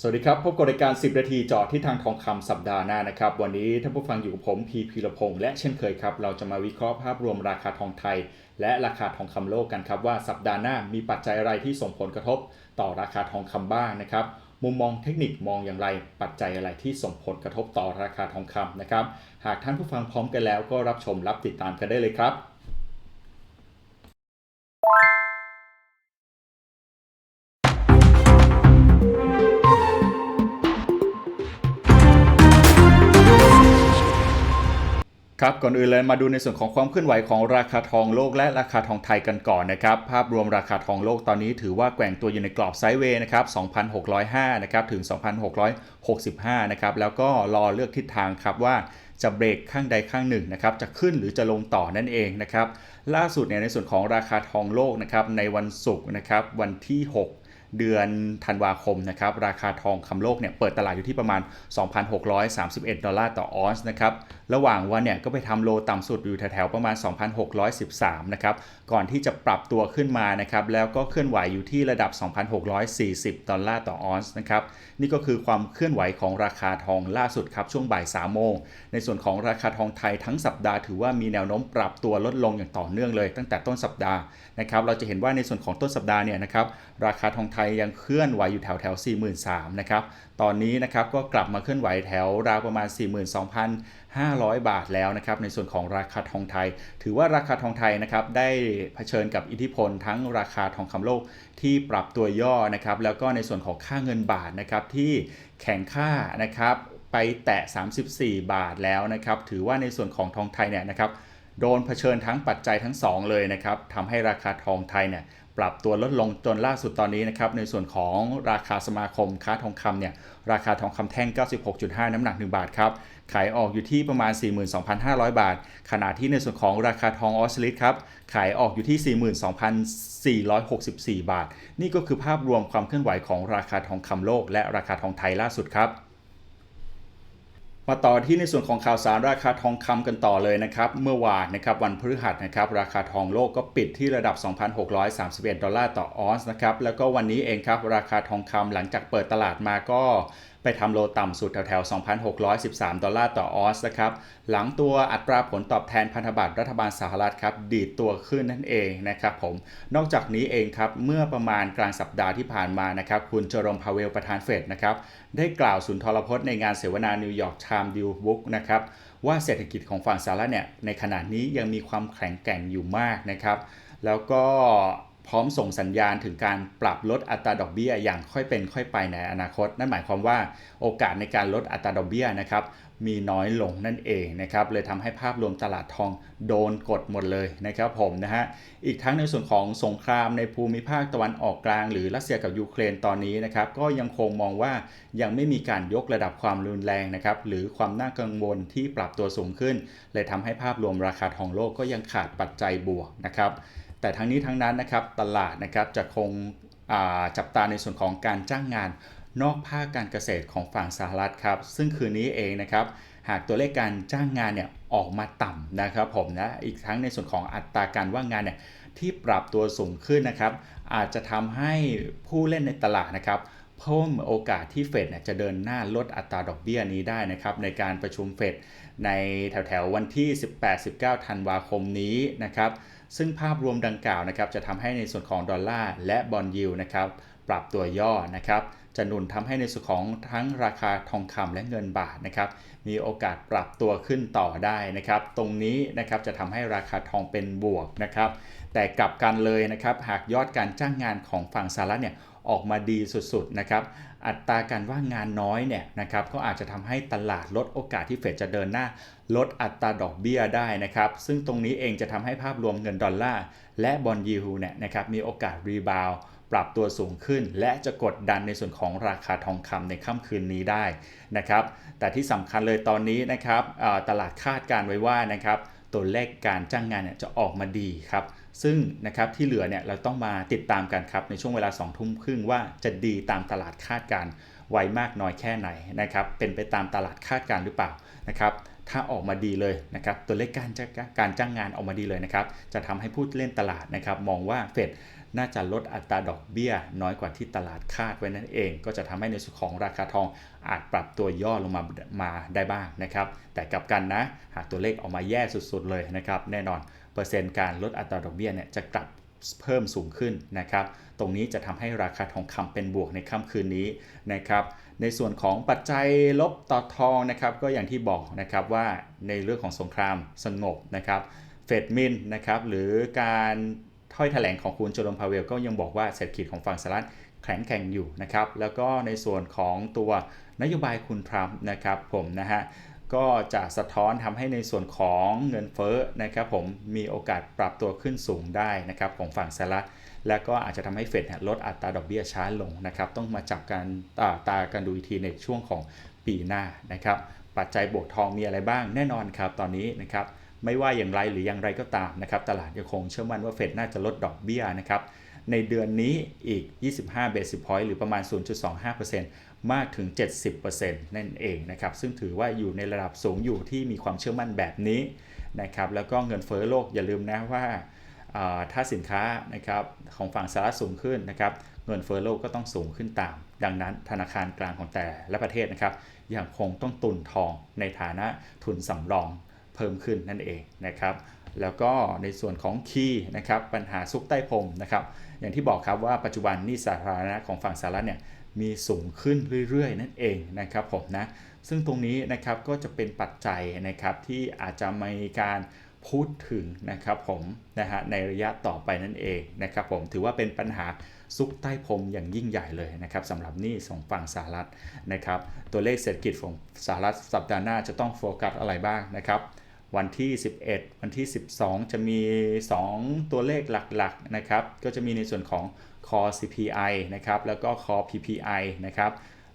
สวัสดีครับ พบกับรายการ 10 นาทีจาะที่ทางทองคำสัปดาห์หน้านะครับ วันนี้ท่านผู้ฟังอยู่กับผมพีพีรพงษ์และเช่นเคยครับ เราจะมาวิเคราะห์ภาพรวมราคาทองไทย และราคาทองคำโลกกันครับว่าสัปดาห์หน้ามีปัจจัยอะไรที่ส่งผลกระทบ ต่อราคาทองคำบ้างนะครับมุมมองเทคนิคมองอย่างไร ปัจจัยอะไรที่ส่งผลกระทบต่อราคาทองคำนะครับหากท่านผู้ฟังพร้อมกันแล้วก็รับชมรับติดตามกันได้เลยครับ ครับก่อนอื่นเลยมาดูในส่วนของความเคลื่อนไหวของราคาทองโลกและราคาทองไทยกันก่อนนะครับภาพรวมราคาทองโลกตอนนี้ถือว่าแกว่งตัวอยู่ในกรอบไซด์เวย์นะครับ2,605นะครับถึง 2,665นะครับแล้วก็รอเลือกทิศทางครับว่าจะเบรกข้างใดข้างหนึ่งนะครับจะขึ้นหรือจะลงต่อนั่นเองนะครับล่าสุดเนี่ยในส่วนของราคาทองโลกนะครับในวันศุกร์นะครับวันที่ 6 เดือนธันวาคมนะครับราคาทองคำโลกเนี่ยเปิดตลาดอยู่ที่ประมาณ 2,631 ดอลลาร์ต่อออนซ์นะครับระหว่างวันเนี่ยก็ไปทำโลต่ำสุดอยู่แถวๆประมาณ 2,613 นะครับก่อนที่จะปรับตัวขึ้นมานะครับแล้วก็เคลื่อนไหวอยู่ที่ระดับ 2,640 ดอลลาร์ต่อออนซ์นะครับนี่ก็คือความเคลื่อนไหวของราคาทองล่าสุดครับช่วงบ่าย3โมงในส่วนของราคาทองไทยทั้งสัปดาห์ถือว่ามีแนวโน้มปรับตัวลดลงอย่างต่อเนื่องเลย ตั้งแต่ต้นสัปดาห์ นะครับเราจะเห็นว่าในส่วนของต้นสัปดาห์เนี่ยนะครับราคาทองไทยยังเคลื่อนไหวอยู่แถวแถว43,000นะครับตอนนี้นะครับก็กลับมาเคลื่อนไหวแถวราวประมาณ 42,500 บาทแล้วนะครับในส่วนของราคาทองไทย ถือว่าราคาทองไทยนะครับได้เผชิญกับอิทธิพลทั้งราคาทองคำโลกที่ปรับตัวย่อนะครับแล้วก็ในส่วนของค่าเงินบาทนะครับที่แข็งค่านะครับไปแตะ 34 บาทแล้วนะครับ ถือว่าในส่วนของทองไทยเนี่ยนะครับ โดนเผชิญทั้งปัจจัยทั้ง 2 เลยนะครับทำให้ราคาทองไทยเนี่ยปรับตัวลดลงจนล่าสุดตอนนี้นะครับในส่วนของราคาสมาคมค้าทองคำเนี่ยราคาทองคำแท่ง 96.5 น้ำหนัก 1 บาทครับขายออกอยู่ที่ประมาณ 42,500 บาท ขณะที่ในส่วนของราคาทองออสซิลิตครับขายออกอยู่ที่ 42,464 บาท นี่ก็คือภาพรวมความเคลื่อนไหวของราคาทองคำโลก และราคาทองไทยล่าสุดครับ มาต่อที่ในส่วนของข่าวสารราคาทองคำกันต่อเลยนะครับ เมื่อวานนะครับวันพฤหัสนะครับราคาทองโลกก็ปิดที่ระดับ 2,631 ดอลลาร์ต่อออนซ์นะครับแล้วก็วันนี้เองครับราคาทองคำหลังจากเปิดตลาดมาก็ ไปทำโลต่ำสุดแถวๆ 2,613 ดอลลาร์ต่อออนซ์นะครับ หลังตัวอัตราผลตอบแทนพันธบัตรรัฐบาลสหรัฐครับ ดีดตัวขึ้นนั่นเองนะครับผม นอกจากนี้เองครับ เมื่อประมาณกลางสัปดาห์ที่ผ่านมานะครับ คุณเจอรมพาเวลประธานเฟดนะครับ ได้กล่าวสุนทรพจน์ในงานเสวนานิวยอร์กไทม์ดิวบุ๊กนะครับว่าเศรษฐกิจของฝั่งสหรัฐเนี่ยในขณะนี้ยังมีความแข็งแกร่งอยู่มากนะครับ แล้วก็ พร้อมส่งสัญญาณถึงการปรับลดอัตราดอกเบี้ยอย่างค่อยเป็นค่อยไปในอนาคต นั่นหมายความว่าโอกาสในการลดอัตราดอกเบี้ยนะครับมีน้อยลงนั่นเองนะครับเลยทำให้ภาพรวมตลาดทองโดนกดหมดเลยนะครับผมนะฮะอีกทั้งในส่วนของสงครามในภูมิภาคตะวันออกกลาง หรือรัสเซียกับยูเครนตอนนี้นะครับก็ยังคงมองว่ายังไม่มีการยกระดับความรุนแรงนะครับหรือความน่ากังวลที่ปรับตัวสูงขึ้น เลยทำให้ภาพรวมราคาทองโลกก็ยังขาดปัจจัยบวกนะครับ แต่ทั้งนี้ทั้งนั้นนะครับตลาดนะครับจะคงจับตาในส่วนของการจ้างงานนอกภาคการเกษตรของฝั่งสหรัฐครับซึ่งคืนนี้เองนะครับหากตัวเลขการจ้างงานเนี่ยออกมาต่ำนะครับผมนะอีกทั้งในส่วนของอัตราการว่างงานเนี่ยที่ปรับตัวสูงขึ้นนะครับ อาจจะทำให้ผู้เล่นในตลาดนะครับเพิ่มโอกาสที่เฟดเนี่ยจะเดินหน้าลดอัตราดอกเบี้ยนี้ได้นะครับในการประชุมเฟดในแถวๆวันที่ 18-19 ธันวาคมนี้นะครับ ซึ่งภาพรวมดังกล่าวนะครับจะทำให้ในส่วนของดอลลาร์และบอลยิวนะครับปรับตัวย่อนะครับจะหนุนทำให้ในส่วนของทั้งราคาทองคำและเงินบาทนะครับมีโอกาสปรับตัวขึ้นต่อได้นะครับตรงนี้นะครับจะทำให้ราคาทองเป็นบวกนะครับแต่กลับกันเลยนะครับหากยอดการจ้างงานของฝั่งสหรัฐเนี่ย ออกมาดีสุดๆนะครับอัตราการว่างงานน้อยเนี่ยนะครับก็อาจจะทำให้ตลาดลดโอกาสที่เฟดจะเดินหน้า ลดอัตราดอกเบี้ยได้นะครับซึ่งตรงนี้เองจะทำให้ภาพรวมเงินดอลลาร์และบอลยูเนี่ยนะครับมีโอกาสรีบาวปรับตัวสูงขึ้น และจะกดดันในส่วนของราคาทองคำในค่ำคืนนี้ได้นะครับแต่ที่สำคัญเลยตอนนี้นะครับตลาดคาดการไว้ว่านะครับ ตัวเลขการจ้างงานเนี่ยจะออกมาดีครับ ซึ่งนะครับที่เหลือเนี่ยเราต้องมาติดตามกันครับในช่วงเวลา2ทุ่มครึ่งว่าจะดีตามตลาดคาดการไว้มากน้อยแค่ไหนนะครับ เป็นไปตามตลาดคาดการหรือเปล่านะครับ ถ้าออกมาดีเลยนะครับ ตัวเลขการการจ้างงานออกมาดีเลยนะครับ จะทำให้ผู้เล่นตลาดนะครับ มองว่าเฟดน่าจะลดอัตราดอกเบี้ย น้อยกว่าที่ตลาดคาดไว้นั่นเอง ก็จะทำให้ในส่วนของราคาทอง อาจปรับตัวย่อลงมามาได้บ้างนะครับ แต่กลับกันนะ หากตัวเลขออกมาแย่สุดๆเลยนะครับ แน่นอนเปอร์เซ็นต์การลดอัตราดอกเบี้ยเนี่ยจะกลับเพิ่มสูงขึ้นนะครับ ตรงนี้จะทำให้ราคาทองคำเป็นบวกในค่ำคืนนี้นะครับ ในส่วนของปัจจัยลบต่อทองนะครับ ก็อย่างที่บอกนะครับว่าในเรื่องของสงครามสงบนะครับ เฟดมินนะครับหรือการถ้อยแถลงของคุณโจลมพาเวลก็ยังบอกว่าเศรษฐกิจของฝั่งสหรัฐแข็งแกร่งอยู่นะครับ แล้วก็ในส่วนของตัว นโยบายคุณทรัมป์นะครับผมนะฮะก็จะสะท้อนทำให้ในส่วนของเงินเฟ้อนะครับผมมีโอกาสปรับตัวขึ้นสูงได้นะครับของฝั่งสหรัฐและก็อาจจะทำให้เฟดลดอัตราดอกเบี้ยช้าลงนะครับต้องมาจับกันตาตากันดูอีกทีในช่วงของปีหน้านะครับปัจจัยบวกทองมีอะไรบ้างแน่นอนครับตอนนี้นะครับไม่ว่าอย่างไรหรืออย่างไรก็ตามนะครับตลาดยังคงเชื่อมั่นว่าเฟดน่าจะลดดอกเบี้ยนะครับในเดือนนี้อีก 25 basis point หรือประมาณ 0.25% มากถึง 70%นั่นเองนะครับ ซึ่งถือว่าอยู่ในระดับสูงอยู่ที่มีความเชื่อมั่นแบบนี้นะครับ แล้วก็เงินเฟ้อโลกอย่าลืมนะว่าถ้าสินค้านะครับของฝั่งสหรัฐสูงขึ้นนะครับ เงินเฟ้อโลกก็ต้องสูงขึ้นตาม ดังนั้นธนาคารกลางของแต่และประเทศนะครับยังคงต้องตุนทองในฐานะทุนสำรองเพิ่มขึ้นนั่นเองนะครับ แล้วก็ในส่วนของคีย์นะครับปัญหาซุกใต้พรมนะครับ อย่างที่บอกครับว่าปัจจุบันนี้สาธารณะของฝั่งสหรัฐเนี่ย มีสูงขึ้นเรื่อยๆ นั่นเองนะครับผมนะซึ่งตรงนี้นะครับก็จะเป็นปัจจัยนะครับที่อาจจะมีการพูดถึงนะครับผมนะฮะในระยะต่อไปนั่นเองนะครับผมถือว่าเป็นปัญหาซุกใต้พรมอย่างยิ่งใหญ่เลยนะครับสำหรับนี้ของฝั่งสหรัฐนะครับตัวเลขเศรษฐกิจของสหรัฐสัปดาห์หน้าจะต้องโฟกัสอะไรบ้างนะครับวันที่ 11 วันที่ 12 จะมี 2 ตัวเลขหลักๆนะครับก็จะมีในส่วนของ Core CPI นะครับแล้วก็ Core PPI นะครับ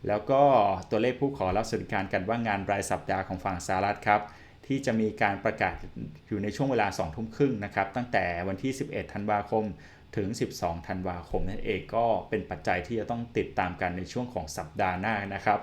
แล้วก็ตัวเลขผู้ขอรับสวัสดิการกันว่างงานรายสัปดาห์ของฝั่งสหรัฐครับที่จะมีการประกาศอยู่ในช่วงเวลา 2 ทุ่มครึ่งนะครับตั้งแต่วันที่ 11 ธันวาคมถึง 12 ธันวาคมนั่นเองก็เป็นปัจจัยที่จะต้องติดตามกันในช่วงของสัปดาห์หน้านะครับ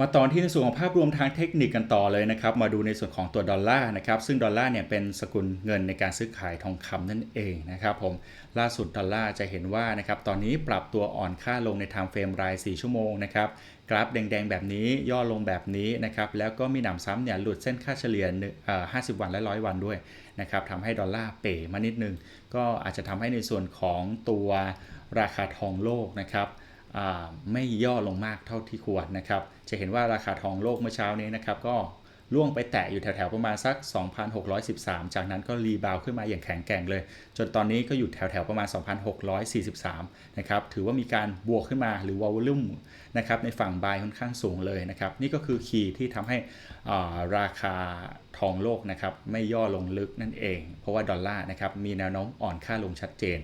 มาตอนที่ในส่วนของภาพรวมทางเทคนิคกันต่อเลยนะครับ มาดูในส่วนของตัวดอลลาร์นะครับ ซึ่งดอลลาร์เนี่ยเป็นสกุลเงินในการซื้อขายทองคำนั่นเองนะครับผม ล่าสุดดอลลาร์จะเห็นว่านะครับตอนนี้ปรับตัวอ่อนค่าลงในทางเฟรมราย 4 ชั่วโมงนะครับกราฟแดงๆ แบบนี้ย่อลงแบบนี้นะครับแล้วก็มีหนำซ้ำเนี่ยหลุดเส้นค่าเฉลี่ย50 วันและ 100 วันด้วยนะครับทำให้ดอลลาร์เป๋มานิดนึง ก็อาจจะทำให้ในส่วนของตัวราคาทองโลกนะครับ ไม่ย่อลงมากเท่าที่ควรนะครับ จะเห็นว่าราคาทองโลกเมื่อเช้านี้นะครับก็ล่วงไปแตะอยู่แถวๆประมาณสัก 2,613 จากนั้นก็รีบาวขึ้นมาอย่างแข็งแกร่งเลย จนตอนนี้ก็อยู่แถวๆประมาณ 2,643 นะครับ ถือว่ามีการบวกขึ้นมาหรือวอลลุ่มนะครับในฝั่งบายค่อนข้างสูงเลยนะครับ นี่ก็คือคีย์ที่ทำให้ราคาทองโลกนะครับไม่ย่อลงลึกนั่นเอง เพราะว่าดอลลาร์นะครับมีแนวโน้มอ่อนค่าลงชัดเจน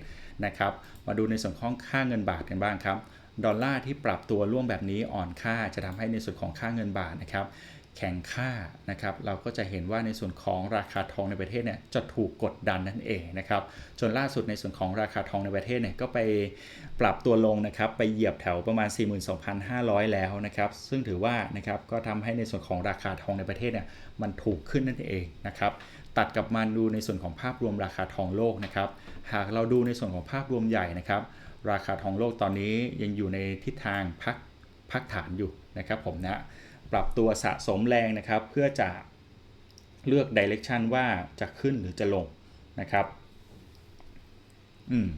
นะครับ มาดูในส่วนของค่าเงินบาทกันบ้างครับ ดอลลาร์ที่ปรับตัวร่วมแบบนี้อ่อนค่าจะทำให้ในส่วนของค่าเงินบาทนะครับ แข็งค่านะครับ เราก็จะเห็นว่าในส่วนของราคาทองในประเทศเนี่ยจะถูกกดดันนั่นเองนะครับ จนล่าสุดในส่วนของราคาทองในประเทศเนี่ยก็ไปปรับตัวลงนะครับ ไปเหยียบแถวประมาณ 42,500 แล้วนะครับ ซึ่งถือว่านะครับก็ทำให้ในส่วนของราคาทองในประเทศเนี่ยมันถูกขึ้นนั่นเองนะครับตัดกับมาดูในส่วนของภาพรวมราคาทองโลกนะครับ หากเราดูในส่วนของภาพรวมใหญ่นะครับ ราคาทองโลกตอนนี้ยังอยู่ในทิศทางพักพักฐานอยู่นะครับผมนะปรับตัวสะสมแรงนะครับ เพื่อจะเลือกดิเรกชันว่าจะขึ้นหรือจะลงนะครับอืม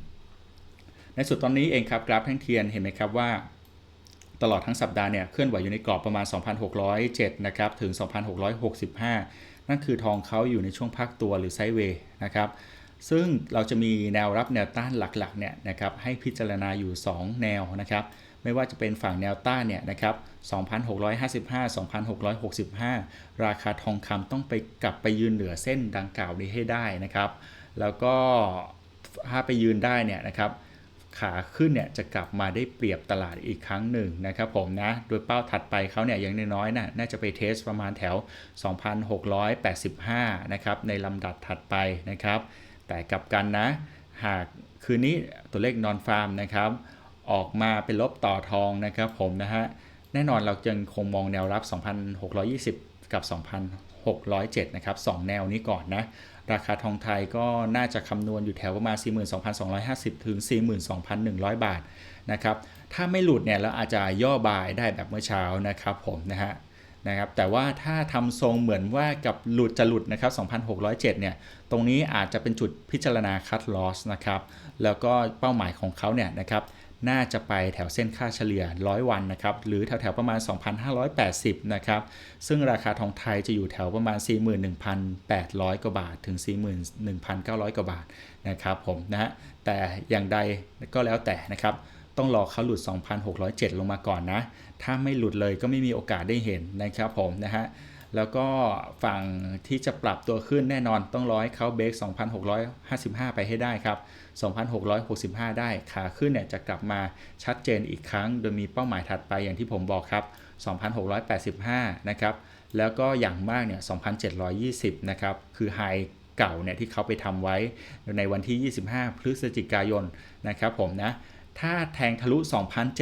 ในสุดตอนนี้เองครับกราฟแท่งเทียนเห็นไหมครับว่า ตลอดทั้งสัปดาห์เนี่ยเคลื่อนไหวอยู่ในกรอบประมาณ 2,607 นะครับ ถึง 2,665 นั่นคือทองเขาอยู่ในช่วงพักตัวหรือไซด์เวย์นะครับ ซึ่งเราจะมีแนวรับแนวต้านหลักๆเนี่ยนะครับให้พิจารณาอยู่ 2 แนวนะครับไม่ว่าจะเป็นฝั่งแนวต้านเนี่ยนะครับ 2,655 2,665 ราคาทองคำต้องไปกลับไปยืนเหนือเส้นดังกล่าวนี้ให้ได้นะครับ แล้วก็ถ้าไปยืนได้เนี่ยนะครับ ขาขึ้นเนี่ยจะกลับมาได้เปรียบตลาดอีกครั้งหนึ่งนะครับผมนะ โดยเป้าถัดไปเขาเนี่ยอย่างน้อยๆนะ่ะน่าจะไปเทสประมาณแถว 2,685 นะครับในลำดับถัดไปนะครับ แต่กลับกันนะ หากคืนนี้ตัวเลขนอนฟาร์มนะครับ ออกมาเป็นลบต่อทองนะครับผมนะฮะ แน่นอนเราจึงคงมองแนวรับ 2,620 กับ 2,607 นะครับ 2 แนวนี้ก่อนนะ ราคาทองไทยก็น่าจะคำนวณอยู่แถวประมาณ 42,250 ถึง 42,100 บาทนะครับ ถ้าไม่หลุดเนี่ยเราอาจจะย่อบายได้แบบเมื่อเช้านะครับผมนะฮะ นะครับแต่ว่าถ้าทำทรงเหมือนว่ากับหลุดจะหลุดนะครับ2,607เนี่ยตรงนี้อาจจะเป็นจุดพิจารณาคัดลอสนะครับแล้วก็เป้าหมายของเขาเนี่ยนะครับน่าจะไปแถวเส้นค่าเฉลี่ย 100 วันนะครับ หรือแถวๆประมาณ 2,580 นะครับ ซึ่งราคาทองไทยจะอยู่แถวประมาณ 41,800 กว่าบาท ถึง 41,900 กว่าบาทนะครับผมนะฮะแต่อย่างใดก็แล้วแต่นะครับ ต้องรอเขาหลุด 2,607 ลงมาก่อนนะ ถ้าไม่หลุดเลยก็ไม่มีโอกาสได้เห็นนะครับผมนะฮะแล้วก็ฝั่งที่จะปรับตัวขึ้นแน่นอนต้องรอให้เขาเบรก2,655 ไปให้ได้ครับ 2,665 ได้ขาขึ้นเนี่ยจะกลับมาชัดเจนอีกครั้ง โดยมีเป้าหมายถัดไปอย่างที่ผมบอกครับ 2,685 นะครับ แล้วก็อย่างมากเนี่ย 2,720 นะครับ คือไฮเก่าเนี่ยที่เขาไปทำไว้ในวันที่ 25 พฤศจิกายนนะครับผมนะ ถ้าแทงทะลุ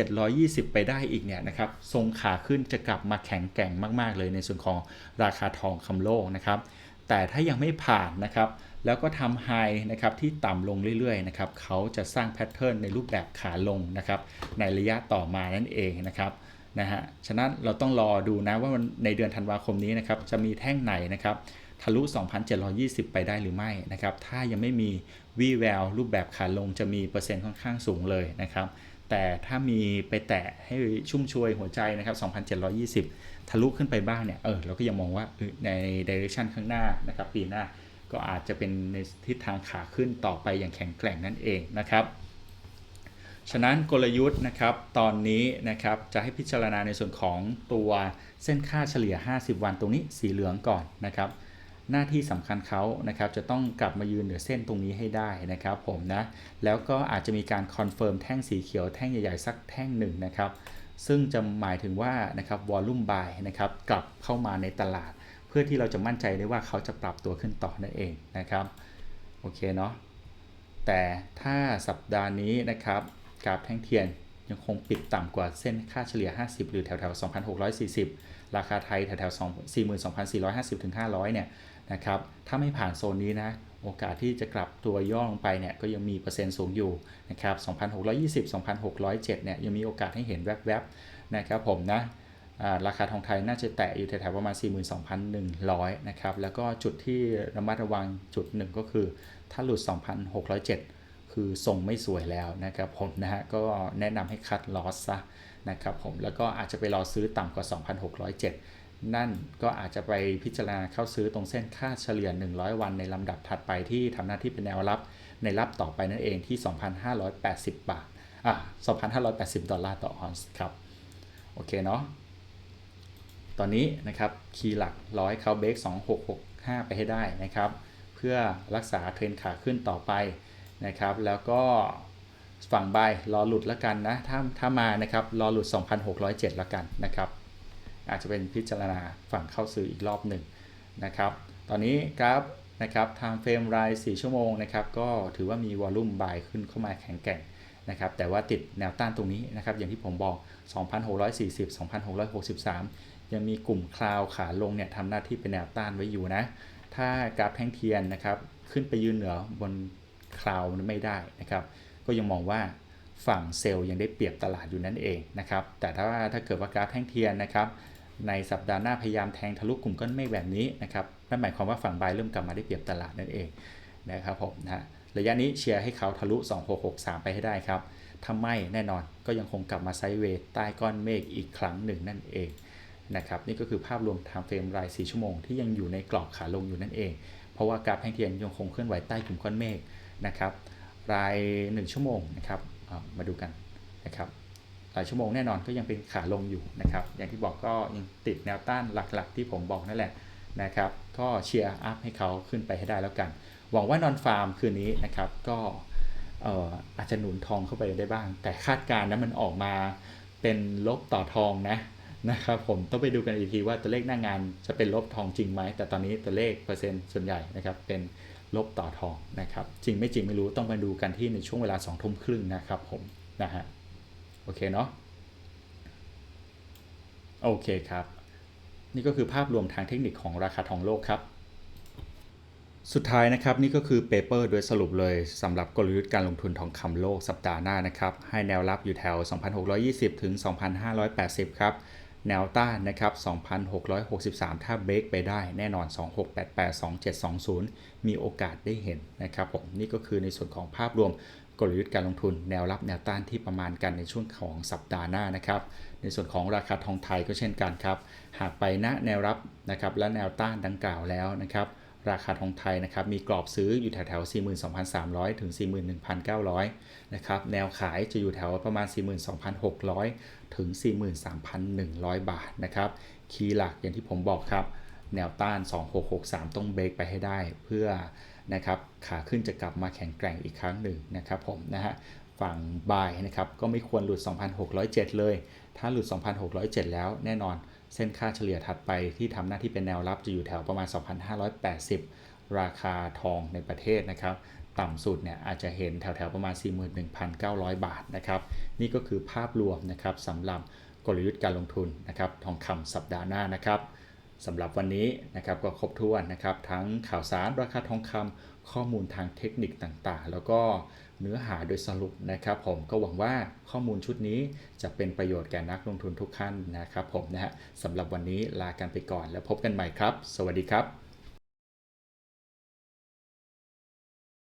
2,720 ไปได้อีกเนี่ยนะครับ ทรงขาขึ้นจะกลับมาแข็งแกร่งมาก ๆ เลยในส่วนของราคาทองคำโลกนะครับ แต่ถ้ายังไม่ผ่านนะครับ แล้วก็ทำไฮนะครับที่ต่ำลงเรื่อย ๆ นะครับ เขาจะสร้างแพทเทิร์นในรูปแบบขาลงนะครับ ในระยะต่อมานั่นเองนะครับนะฮะ ฉะนั้นเราต้องรอดูนะว่าในเดือนธันวาคมนี้นะครับ จะมีแท่งไหนนะครับ ทะลุ 2,720 ไปได้หรือไม่นะครับ ถ้ายังไม่มีวีแววรูปแบบขาลงจะมีเปอร์เซ็นต์ค่อนข้างสูงเลยนะครับ แต่ถ้ามีไปแตะให้ชุ่มช่วยหัวใจนะครับ 2,720 ทะลุขึ้นไปบ้างเนี่ย เออ เราก็ยังมองว่าในดิเรกชันข้างหน้านะครับ ปีหน้าก็อาจจะเป็นในทิศทางขาขึ้นต่อไปอย่างแข็งแกร่งนั่นเองนะครับ ฉะนั้นกลยุทธ์นะครับตอนนี้นะครับจะให้พิจารณาในส่วนของตัวเส้นค่าเฉลี่ย 50 วันตรงนี้สีเหลืองก่อนนะครับ หน้าที่สำคัญเขานะครับจะต้องกลับมายืนเหนือเส้นตรงนี้ให้ได้นะครับผมนะแล้วก็อาจจะมีการคอนเฟิร์มแท่งสีเขียวแท่งใหญ่ๆ สักแท่งหนึ่งนะครับซึ่งจะหมายถึงว่านะครับวอลลุ่มบายนะครับกลับเข้ามาในตลาด เพื่อที่เราจะมั่นใจได้ว่าเขาจะปรับตัวขึ้นต่อนั่นเองนะครับโอเคเนาะแต่ถ้าสัปดาห์นี้นะครับกราฟแท่งเทียนยังคงปิดต่ำกว่าเส้นค่าเฉลี่ย 50 หรือแถวๆ 2,640 ราคาไทยแถวๆ 42,450 ถึง 500 เนี่ย นะครับ ถ้าไม่ผ่านโซนนี้นะ โอกาสที่จะกลับตัวย่อลงไปเนี่ยก็ยังมีเปอร์เซ็นต์สูงอยู่นะครับ2,620 2,607เนี่ยยังมีโอกาสให้เห็นแวบๆนะครับผมนะราคาทองไทยน่าจะแตะอยู่แถวๆประมาณ 42,100 นะครับ แล้วก็จุดที่ระมัดระวังจุดหนึ่งก็คือ ถ้าหลุด 2,607 คือทรงไม่สวยแล้วนะครับผมนะฮะ ก็แนะนำให้คัดลอสซะนะครับผม แล้วก็อาจจะไปรอซื้อต่ำกว่า 2,607 นั่นก็อาจจะไปพิจารณาเข้าซื้อตรงเส้นค่าเฉลี่ย 100 วันในลำดับถัดไปที่ทำหน้าที่เป็นแนวรับในรับต่อไปนั่นเองที่ 2,580 บาท อะ 2,580 ดอลลาร์ต่อออนซ์ครับ โอเคเนาะ ตอนนี้นะครับ คีย์หลักร้อยเขาเบรก2665 ไปให้ได้นะครับ เพื่อรักษาเทรนขาขึ้นต่อไปนะครับ แล้วก็ฝั่งบายรอหลุดแล้วกันนะ ถ้าถ้ามานะครับ รอหลุด 2,607 แล้วกันนะครับ อาจจะเป็นพิจารณาฝั่งเข้าซื้ออีกรอบหนึ่งนะครับ ตอนนี้กราฟนะครับทางเฟรมราย 4 ชั่วโมงนะครับก็ถือว่ามีวอลลุ่มบายขึ้นเข้ามาแข็งแกร่งนะครับแต่ว่าติดแนวต้านตรงนี้นะครับอย่างที่ผมบอก 2,640 2,663 ยังมีกลุ่มคลาวขาลงเนี่ยทำหน้าที่เป็นแนวต้านไว้อยู่นะ ถ้ากราฟแท่งเทียนนะครับขึ้นไปยืนเหนือบนคลาวไม่ได้นะครับก็ยังมองว่าฝั่งเซลล์ยังได้เปรียบตลาดอยู่นั่นเองนะครับแต่ถ้าว่าถ้าเกิดว่ากราฟแท่งเทียนนะครับ ในสัปดาห์หน้าพยายามแทงทะลุกลุ่มก้อนเมฆแบบนี้นะครับนั่นหมายความว่าฝั่งบายเริ่มกลับมาได้เปรียบตลาดนั่นเองนะครับผมนะระยะนี้เชียร์ให้เขาทะลุ 2663 ไปให้ได้ครับถ้าไม่แน่นอนก็ยังคงกลับมาไซด์เวย์ใต้ก้อนเมฆอีกครั้งหนึ่งนั่นเองนะครับนี่ก็คือภาพรวมไทม์เฟรมราย 4 ชั่วโมงที่ยังอยู่ในกรอบขาลงอยู่นั่นเอง เพราะว่ากราฟแท่งเทียนยังคงเคลื่อนไหวใต้กลุ่มก้อนเมฆนะครับราย 1 ชั่วโมงนะครับมาดูกันนะครับ หลายชั่วโมงแน่นอนก็ยังเป็นขาลงอยู่นะครับ อย่างที่บอกก็ยังติดแนวต้านหลักๆ ที่ผมบอกนั่นแหละนะครับ ก็เชียร์อัพให้เขาขึ้นไปให้ได้แล้วกัน หวังว่านอนฟาร์มคืนนี้นะครับ ก็อาจจะหนุนทองเข้าไปได้บ้าง แต่คาดการณ์นะมันออกมาเป็นลบต่อทองนะนะครับผมต้องไปดูกันอีกทีว่าตัวเลขหน้างานจะเป็นลบทองจริงไหม แต่ตอนนี้ตัวเลขเปอร์เซ็นต์ส่วนใหญ่นะครับเป็นลบต่อทองนะครับ จริงไม่จริงไม่รู้ต้องมาดูกันที่ในช่วงเวลา2ทุ่มครึ่งนะครับผมนะฮะ โอเคเนาะโอเคครับ นี่ก็คือภาพรวมทางเทคนิคของราคาทองโลกครับ สุดท้ายนะครับนี่ก็คือเปเปอร์โดยสรุปเลยสำหรับกลยุทธ์การลงทุนทองคำโลกสัปดาห์หน้านะครับ ให้แนวรับอยู่แถว 2,620 ถึง 2,580 ครับ แนวต้านนะครับ 2,663 ถ้าเบรกไปได้แน่นอน 2688 2720 มีโอกาสได้เห็นนะครับผมนี่ก็คือในส่วนของภาพรวม กลยุทธ์การลงทุนแนวรับแนวต้านที่ประมาณกันในช่วงของสัปดาห์หน้านะครับ ในส่วนของราคาทองไทยก็เช่นกันครับ หากไปณแนวรับนะครับและแนวต้านดังกล่าวแล้วนะครับ ราคาทองไทยนะครับมีกรอบซื้ออยู่แถวแถว42,300 ถึง 41,900 นะครับ แนวขายจะอยู่แถวประมาณ 42,600 ถึง 43,100 บาทนะครับ คีย์หลักอย่างที่ผมบอกครับ แนวต้าน 2663 ต้องเบรกไปให้ได้เพื่อ นะครับขาขึ้นจะกลับมาแข็งแกร่งอีกครั้งหนึ่งนะครับผมนะฮะฝั่งบายนะครับก็ไม่ควรหลุด 2,607 เลย ถ้าหลุด 2,607 แล้วแน่นอนเส้นค่าเฉลี่ยถัดไปที่ทำหน้าที่เป็นแนวรับจะอยู่แถวประมาณ 2,580 ราคาทองในประเทศนะครับต่ำสุดเนี่ยอาจจะเห็นแถวๆประมาณ 41,900 บาทนะครับนี่ก็คือภาพรวมนะครับสำหรับกลยุทธ์การลงทุนนะครับทองคำสัปดาห์หน้านะครับ สำหรับวันนี้นะครับก็ครบถ้วนนะครับทั้งข่าวสารราคาทองคำข้อมูลทางเทคนิคต่างๆ แล้วก็เนื้อหาโดยสรุปนะครับผมก็หวังว่าข้อมูลชุดนี้จะเป็นประโยชน์แก่นักลงทุนทุกท่านนะครับผมนะฮะสำหรับวันนี้ลากันไปก่อนแล้วพบกันใหม่ครับ สวัสดีครับ